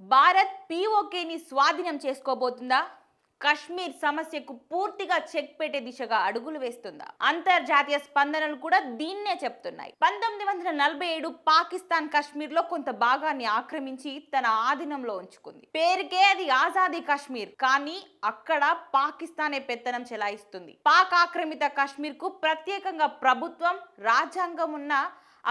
భారత్ పీఓకేని స్వాధీనం చేసుకోబోతుందా? కశ్మీర్ సమస్యకు పూర్తిగా చెక్ పెట్టే దిశగా అడుగులు వేస్తుందా? అంతర్జాతీయ స్పందనలు కూడా దీన్నే చెప్తున్నాయి. పంతొమ్మిది వందల నలభై ఏడు పాకిస్తాన్ కశ్మీర్లో కొంత భాగాన్ని ఆక్రమించి తన ఆధీనంలో ఉంచుకుంది. పేరుకే అది ఆజాదీ కశ్మీర్ కానీ అక్కడ పాకిస్తానే పెత్తనం చెలాయిస్తుంది. పాక్ ఆక్రమిత కశ్మీర్కు ప్రత్యేకంగా ప్రభుత్వం రాజ్యాంగం ఉన్న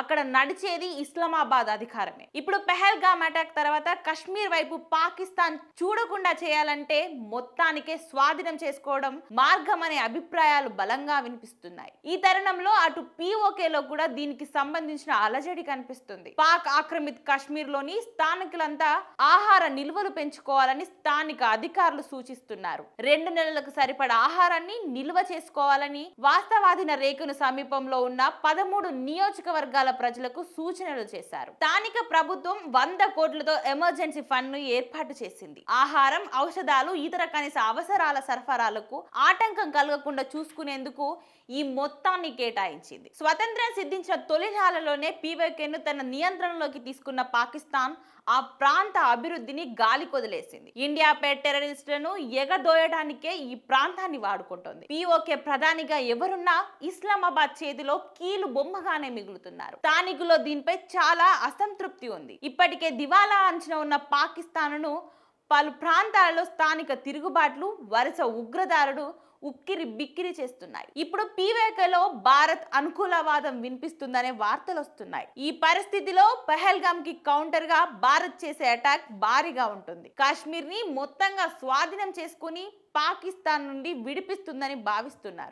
అక్కడ నడిచేది ఇస్లామాబాద్ అధికారమే. ఇప్పుడు పెహల్గామ్ అటాక్ తర్వాత కశ్మీర్ వైపు పాకిస్తాన్ చూడకుండా చేయాలంటే మొత్తానికే స్వాధీనం చేసుకోవడం మార్గం అనే అభిప్రాయాలు బలంగా వినిపిస్తున్నాయి. ఈ తరుణంలో అటు POK లో కూడా దీనికి సంబంధించిన అలజడి కనిపిస్తుంది. పాక్ ఆక్రమిత కశ్మీర్లోని స్థానికులంతా ఆహార నిల్వలు పెంచుకోవాలని స్థానిక అధికారులు సూచిస్తున్నారు. రెండు నెలలకు సరిపడా ఆహారాన్ని నిల్వ చేసుకోవాలని వాస్తవాధీన రేఖను సమీపంలో ఉన్న పదమూడు నియోజకవర్గాల ప్రజలకు సూచనలు చేశారు. స్థానిక ప్రభుత్వం వంద కోట్లతో ఎమర్జెన్సీ ఫండ్ను ఏర్పాటు చేసింది. ఆహారం ఔషధాలు ఇతర కనీస అవసరాల సరఫరాలకు ఆటంకం కలగకుండా చూసుకునేందుకు ఈ మొత్తాన్ని కేటాయించింది. స్వతంత్రం సిద్ధించిన తొలినాలలోనే పీవైకేను తన నియంత్రణలోకి తీసుకున్న పాకిస్తాన్ ఆ ప్రాంత అభివృద్ధిని గాలి కొదిలేసింది. ఇండియాపై టెర్రరిస్టులను ఎగదోయడానికే ఈ ప్రాంతాన్ని వాడుకుంటోంది. పీఓకే ప్రధానిగా ఎవరున్నా ఇస్లామాబాద్ చేతిలో కీలు బొమ్మగానే మిగులుతున్నారు. స్థానికుల్లో దీనిపై చాలా అసంతృప్తి ఉంది. ఇప్పటికే దివాలా అంచనా ఉన్న పాకిస్తాన్ను పలు ప్రాంతాలలో స్థానిక తిరుగుబాట్లు వరుస ఉగ్రదారుడు ఉక్కిరి బిక్కిరి చేస్తున్నాయి. ఇప్పుడు పీవేకలో భారత్ అనుకూలవాదం వినిపిస్తుందనే వార్తలు వస్తున్నాయి. ఈ పరిస్థితిలో పహల్గామ్కి కౌంటర్గా భారత్ చేసే అటాక్ భారీగా ఉంటుంది. కాశ్మీర్ని మొత్తంగా స్వాధీనం చేసుకుని పాకిస్తాన్ నుండి విడిపిస్తుందని భావిస్తున్నారు.